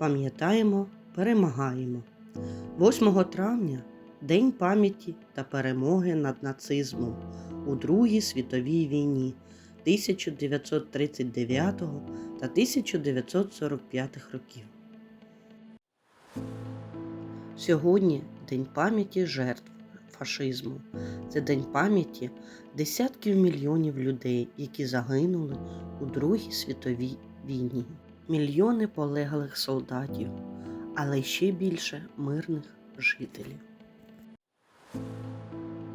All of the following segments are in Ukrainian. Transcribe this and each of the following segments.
Пам'ятаємо, перемагаємо. 8 травня День пам'яті та перемоги над нацизмом у Другій світовій війні 1939 та 1945 років. Сьогодні День пам'яті жертв фашизму. Це день пам'яті десятків мільйонів людей, які загинули у Другій світовій війні. Мільйони полеглих солдатів, але ще більше мирних жителів.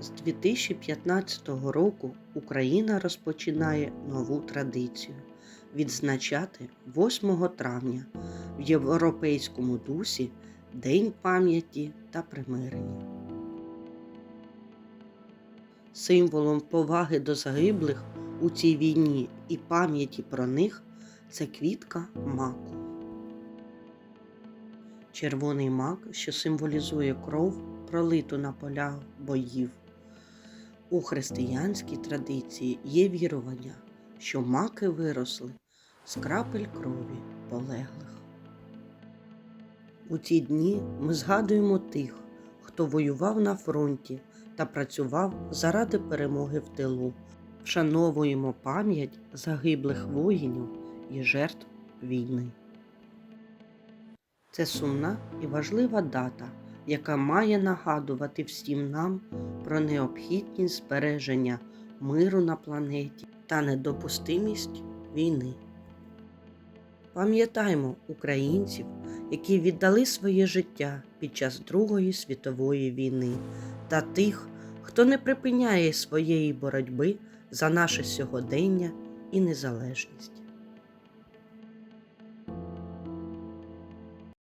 З 2015 року Україна розпочинає нову традицію відзначати 8 травня в європейському дусі День пам'яті та примирення. Символом поваги до загиблих у цій війні і пам'яті про них це квітка маку. Червоний мак, що символізує кров, пролиту на полях боїв. У християнській традиції є вірування, що маки виросли з крапель крові полеглих. У ці дні ми згадуємо тих, хто воював на фронті та працював заради перемоги в тилу. Вшановуємо пам'ять загиблих воїнів і жертв війни. Це сумна і важлива дата, яка має нагадувати всім нам про необхідність збереження миру на планеті та недопустимість війни. Пам'ятаймо українців, які віддали своє життя під час Другої світової війни, та тих, хто не припиняє своєї боротьби за наше сьогодення і незалежність.